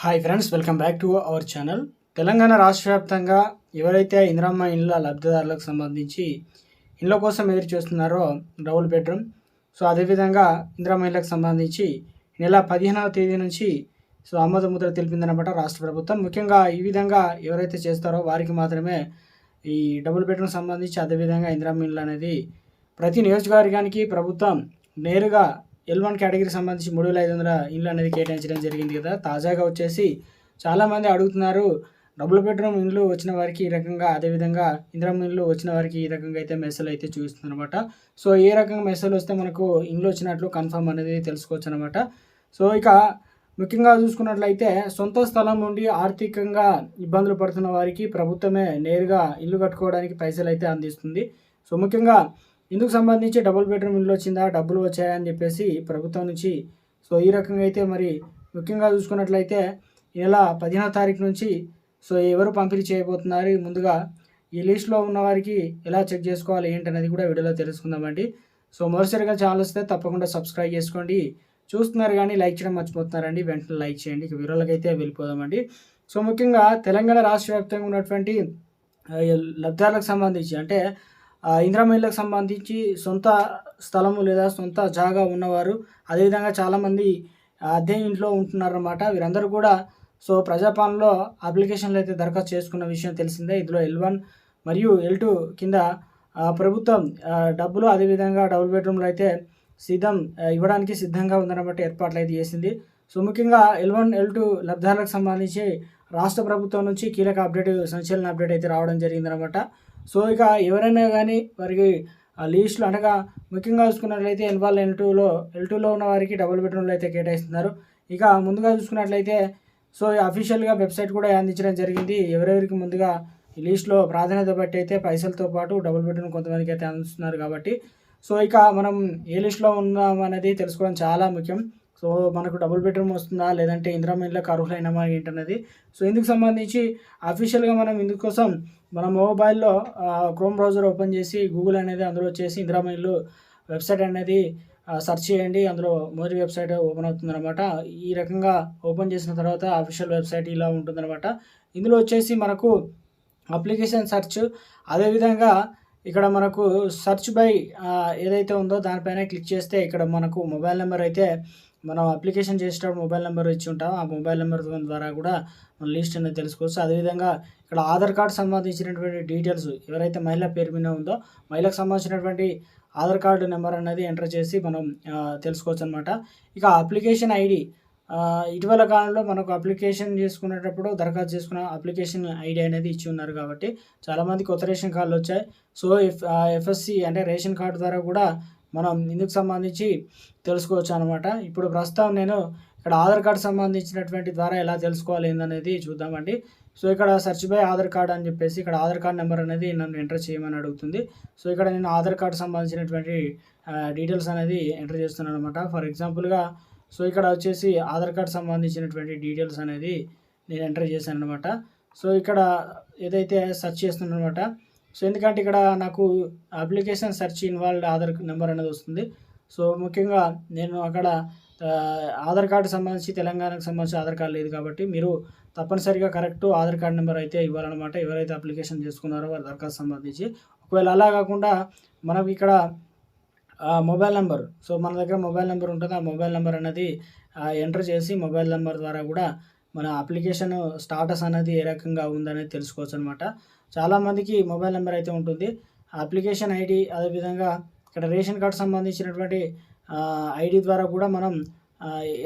Hi friends welcome back to our channel Telangana రాష్ట్ర వ్యాప్తంగా ఎవరైతే ఇందిరమ్మ ఇండ్ల లబ్ధిదారులకు సంబంధించి ఇండ్ల కోసం ఎదురు చూస్తున్నారో డబుల్ బెడ్రూమ్ సో అదేవిధంగా ఇందిరమ్మ ఇళ్ళకు సంబంధించి నెల పదిహేనవ తేదీ నుంచి సో ఆమోద ముద్ర తెలిపిందనమాట రాష్ట్ర ప్రభుత్వం. ముఖ్యంగా ఈ విధంగా ఎవరైతే చేస్తారో వారికి మాత్రమే ఈ డబుల్ బెడ్రూమ్ సంబంధించి అదేవిధంగా ఇందిరమ్మ ఇల్లు అనేది ప్రతి నియోజకవర్గానికి ప్రభుత్వం నేరుగా ఎల్ వన్ కేటగిరీకి సంబంధించి మూడు వేల ఐదు వందల ఇల్లు అనేది కేటాయించడం జరిగింది కదా. తాజాగా వచ్చేసి చాలామంది అడుగుతున్నారు డబుల్ బెడ్రూమ్ ఇండ్లు వచ్చిన వారికి ఈ రకంగా అదేవిధంగా ఇందిరమ్మ ఇల్లు వచ్చిన వారికి ఈ రకంగా అయితే మెసేజ్ అయితే చూపిస్తుంది అనమాట సో ఏ రకంగా మెసేజ్ వస్తే మనకు ఇండ్లు వచ్చినట్లు కన్ఫర్మ్ అనేది తెలుసుకోవచ్చు అనమాట సో ఇక ముఖ్యంగా చూసుకున్నట్లయితే సొంత స్థలం ఉండి ఆర్థికంగా ఇబ్బందులు పడుతున్న వారికి ప్రభుత్వమే నేరుగా ఇల్లు కట్టుకోవడానికి పైసలు అయితే అందిస్తుంది. సో ముఖ్యంగా ఇందుకు సంబంధించి డబుల్ బెడ్రూమ్ ఇల్లు వచ్చిందా డబ్బులు వచ్చాయని చెప్పేసి ప్రభుత్వం నుంచి సో ఈ రకంగా అయితే మరి ముఖ్యంగా చూసుకున్నట్లయితే ఈ నెల పదిహేనో తారీఖు నుంచి సో ఎవరు పంపిణీ చేయబోతున్నారు ముందుగా ఈ లిస్ట్లో ఉన్న వారికి ఎలా చెక్ చేసుకోవాలి ఏంటనేది కూడా వీడియోలో తెలుసుకుందామండి. సో మరోసారిగా ఛానల్ వస్తే తప్పకుండా సబ్స్క్రైబ్ చేసుకోండి. చూస్తున్నారు కానీ లైక్ చేయడం మర్చిపోతున్నారండి. వెంటనే లైక్ చేయండి. ఇక వీడియోలోకి అయితే వెళ్ళిపోదామండి. సో ముఖ్యంగా తెలంగాణ రాష్ట్ర వ్యాప్తంగా ఉన్నటువంటి లబ్ధాలకు సంబంధించి అంటే ఆ, సంబంధించి సొంత స్థలము లేదా సొంత జాగా ఉన్నవారు అదేవిధంగా చాలామంది అద్దె ఇంట్లో ఉంటున్నారన్నమాట. వీరందరూ కూడా సో ప్రజాపాలనలో అప్లికేషన్లు అయితే దరఖాస్తు చేసుకున్న విషయం తెలిసిందే. ఇందులో ఎల్ వన్ మరియు ఎల్ టూ కింద ప్రభుత్వం డబ్బులు అదేవిధంగా డబుల్ బెడ్రూమ్లు అయితే సిద్ధం ఇవ్వడానికి సిద్ధంగా ఉందన్నమాట ఏర్పాట్లు అయితే చేసింది. సో ముఖ్యంగా ఎల్ వన్ ఎల్ టూ లబ్ధాలకు సంబంధించి రాష్ట్ర ప్రభుత్వం నుంచి కీలక అప్డేట్ సంచలన అప్డేట్ అయితే రావడం జరిగిందనమాట సో ఇక ఎవరైనా కానీ వారికి ఆ లీస్టులు అనగా ముఖ్యంగా చూసుకున్నట్లయితే ఎన్వాల్ ఎల్ టూలో ఎల్ టూలో ఉన్న వారికి డబుల్ బెడ్రూమ్లు అయితే కేటాయిస్తున్నారు. ఇక ముందుగా చూసుకున్నట్లయితే సో అఫీషియల్గా వెబ్సైట్ కూడా అందించడం జరిగింది. ఎవరెవరికి ముందుగా ఈ లిస్ట్లో ప్రాధాన్యత బట్టి అయితే పైసలతో పాటు డబుల్ బెడ్రూమ్ కొంతమందికి అయితే అందిస్తున్నారు కాబట్టి. సో ఇక మనం ఏ లిస్ట్లో ఉన్నాం అనేది తెలుసుకోవడం చాలా ముఖ్యం. సో మనకు డబుల్ బెడ్రూమ్ వస్తుందా? లేదంటే ఇందిరామ ఇళ్ళకి అర్హులైనమా ఏంటన్నది? సో ఇందుకు సంబంధించి అఫీషియల్గా మనం ఇందుకోసం మన మొబైల్లో క్రోమ్ బ్రౌజర్ ఓపెన్ చేసి గూగుల్ అనేది అందులో వచ్చేసి ఇందిరామ వెబ్సైట్ అనేది సెర్చ్ చేయండి. అందులో మొదటి వెబ్సైట్ ఓపెన్ అవుతుందన్నమాట. ఈ రకంగా ఓపెన్ చేసిన తర్వాత అఫీషియల్ వెబ్సైట్ ఇలా ఉంటుందన్నమాట. ఇందులో వచ్చేసి మనకు అప్లికేషన్ సెర్చ్ అదేవిధంగా ఇక్కడ మనకు సెర్చ్ బై ఏదైతే ఉందో దానిపైన క్లిక్ చేస్తే ఇక్కడ మనకు మొబైల్ నెంబర్ అయితే మనం అప్లికేషన్ చేసేటప్పుడు మొబైల్ నెంబర్ ఇచ్చి ఉంటాం. ఆ మొబైల్ నెంబర్ ద్వారా కూడా మన లిస్ట్ అనేది తెలుసుకోవచ్చు. అదేవిధంగా ఇక్కడ ఆధార్ కార్డు సంబంధించినటువంటి డీటెయిల్స్ ఎవరైతే మహిళ పేరు మీద ఉందో మహిళకు సంబంధించినటువంటి ఆధార్ కార్డు నెంబర్ అనేది ఎంటర్ చేసి మనం తెలుసుకోవచ్చు అనమాట ఇక అప్లికేషన్ ఐడి ఇటీవల కాలంలో మనకు అప్లికేషన్ చేసుకునేటప్పుడు దరఖాస్తు చేసుకున్న అప్లికేషన్ ఐడి అనేది ఇచ్చి ఉన్నారు కాబట్టి చాలామంది కొత్త రేషన్ కార్డులు వచ్చాయి. సో ఎఫ్ ఎఫ్ఎస్సి అంటే రేషన్ కార్డు ద్వారా కూడా మనం ఇందుకు సంబంధించి తెలుసుకోవచ్చు అనమాట ఇప్పుడు ప్రస్తుతం నేను ఇక్కడ ఆధార్ కార్డు సంబంధించినటువంటి ద్వారా ఎలా తెలుసుకోవాలి ఏందనేది చూద్దామండి. సో ఇక్కడ సెర్చ్ బై ఆధార్ కార్డ్ అని చెప్పేసి ఇక్కడ ఆధార్ కార్డ్ నెంబర్ అనేది నన్ను ఎంటర్ చేయమని అడుగుతుంది. సో ఇక్కడ నేను ఆధార్ కార్డు సంబంధించినటువంటి డీటెయిల్స్ అనేది ఎంటర్ చేస్తున్నాను అనమాట ఫర్ ఎగ్జాంపుల్గా సో ఇక్కడ వచ్చేసి ఆధార్ కార్డ్ సంబంధించినటువంటి డీటెయిల్స్ అనేది నేను ఎంటర్ చేశాను అనమాట సో ఇక్కడ ఏదైతే సెర్చ్ చేస్తున్నాను అనమాట సో ఎందుకంటే ఇక్కడ నాకు application search involved Aadhaar number అనేది వస్తుంది. సో ముఖ్యంగా నేను అక్కడ ఆధార్ కార్డు సంబంధించి తెలంగాణకు సంబంధించి ఆధార్ కార్డు లేదు కాబట్టి మీరు తప్పనిసరిగా కరెక్ట్ ఆధార్ కార్డు నెంబర్ అయితే ఇవ్వాలన్నమాట. ఎవరైతే అప్లికేషన్ చేసుకున్నారో వారి దరఖాస్తు సంబంధించి. ఒకవేళ అలా కాకుండా మనకి ఇక్కడ మొబైల్ నెంబర్ సో మన దగ్గర మొబైల్ నెంబర్ ఉంటుంది. ఆ మొబైల్ నెంబర్ అనేది ఎంటర్ చేసి మొబైల్ నెంబర్ ద్వారా కూడా మన అప్లికేషన్ స్టాటస్ అనేది ఏ రకంగా ఉందనేది తెలుసుకోవచ్చు అనమాట చాలామందికి మొబైల్ నెంబర్ అయితే ఉంటుంది. అప్లికేషన్ ఐడి అదేవిధంగా ఇక్కడ రేషన్ కార్డు సంబంధించినటువంటి ఐడి ద్వారా కూడా మనం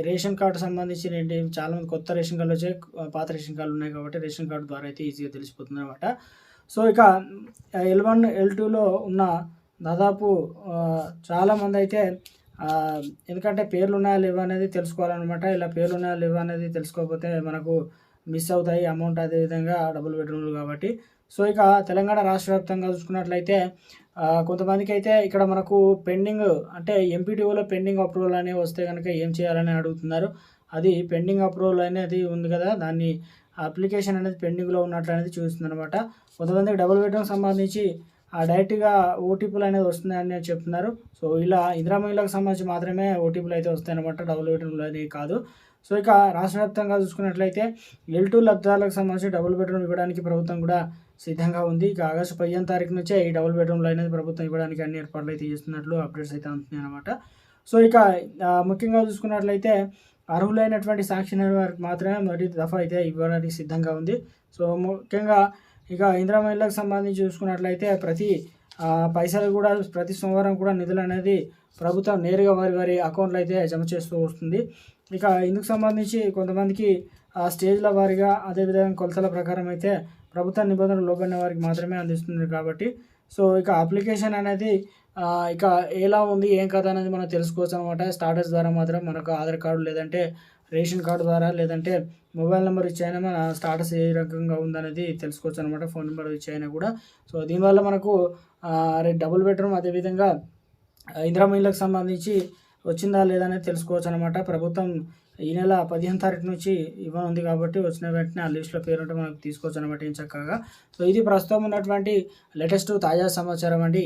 రేషన్ కార్డు సంబంధించిన ఏంటి చాలా మంది కొత్త రేషన్ కార్డులు వచ్చాయి పాత రేషన్ కార్డులు ఉన్నాయి కాబట్టి రేషన్ కార్డు ద్వారా అయితే ఈజీగా తెలిసిపోతుంది అనమాట సో ఇక ఎల్ వన్ ఎల్ టూలో ఉన్న దాదాపు చాలామంది అయితే ఎందుకంటే పేర్లు ఉన్నాయా లేవా అనేది తెలుసుకోవాలన్నమాట. ఇలా పేర్లు ఉన్నాయా లేవా అనేది తెలుసుకోకపోతే మనకు మిస్ అవుతాయి అమౌంట్ అదేవిధంగా డబుల్ బెడ్రూమ్లు కాబట్టి. సో ఇక తెలంగాణ రాష్ట్ర వ్యాప్తంగా చూసుకున్నట్లయితే కొంతమందికి అయితే ఇక్కడ మనకు పెండింగ్ అంటే ఎంపీటీఓలో పెండింగ్ అప్రూవల్ అనేవి వస్తే కనుక ఏం చేయాలని అడుగుతున్నారు. అది పెండింగ్ అప్రూవల్ అనేది ఉంది కదా దాన్ని అప్లికేషన్ అనేది పెండింగ్లో ఉన్నట్లు అనేది చూస్తుంది అనమాట కొంతమందికి డబుల్ బెడ్రూమ్ సంబంధించి డైరెక్ట్గా ఓటీపీలు అనేది వస్తున్నాయని చెప్తున్నారు. సో ఇలా ఇందిరా మహిళలకు సంబంధించి మాత్రమే ఓటీపీలు అయితే వస్తాయన్నమాట. డబుల్ బెడ్రూమ్లు అనేది కాదు. సో ఇక రాష్ట్ర వ్యాప్తంగా చూసుకున్నట్లయితే ఎల్ టూ లబ్ధాలకు సంబంధించి డబుల్ బెడ్రూమ్ ఇవ్వడానికి ప్రభుత్వం కూడా సిద్ధంగా ఉంది. ఇక ఆగస్టు పదిహేను తారీఖు నుంచే ఈ డబుల్ బెడ్రూమ్లు అనేది ప్రభుత్వం ఇవ్వడానికి అన్ని ఏర్పాట్లు అయితే చేస్తున్నట్లు అప్డేట్స్ అయితే అందుతున్నాయి అనమాట సో ఇక ముఖ్యంగా చూసుకున్నట్లయితే అర్హులైనటువంటి సాక్షి వారికి మాత్రమే మొదటి దఫా అయితే ఇవ్వడానికి సిద్ధంగా ఉంది. సో ముఖ్యంగా ఇక ఇందిరా మహిళలకు సంబంధించి చూసుకున్నట్లయితే ప్రతి పైసలు కూడా ప్రతి సోమవారం కూడా నిధులు అనేది ప్రభుత్వం నేరుగా వారి వారి అకౌంట్లో అయితే జమ చేస్తూ వస్తుంది. ఇక ఇందుకు సంబంధించి కొంతమందికి ఆ స్టేజ్ల వారిగా అదేవిధంగా కొలతల ప్రకారం అయితే ప్రభుత్వ నిబంధనలు లోబడిన వారికి మాత్రమే అందిస్తుంది కాబట్టి. సో ఇక అప్లికేషన్ అనేది ఇక ఎలా ఉంది ఏం కథ అనేది మనం తెలుసుకోవచ్చు అనమాట స్టాటస్ ద్వారా మాత్రం మనకు ఆధార్ కార్డు లేదంటే రేషన్ కార్డు ద్వారా లేదంటే మొబైల్ నెంబర్ ఇచ్చైనా మన స్టాటస్ ఏ రకంగా ఉందనేది తెలుసుకోవచ్చు అనమాట ఫోన్ నెంబర్ ఇచ్చైనా కూడా. సో దీనివల్ల మనకు రేపు డబుల్ బెడ్రూమ్ అదేవిధంగా ఆ, మహిళలకు సంబంధించి వచ్చిందా లేదా అనేది తెలుసుకోవచ్చు అనమాట ప్రభుత్వం ఈ నెల పదిహేను తారీఖు నుంచి ఇవ్వనుంది కాబట్టి వచ్చిన వెంటనే ఆ లిస్ట్లో పేరు ఉంటే మనకు తీసుకోవచ్చు అనమాట ఏం చక్కగా. సో ఇది ప్రస్తుతం ఉన్నటువంటి లేటెస్ట్ తాజా సమాచారం అండి.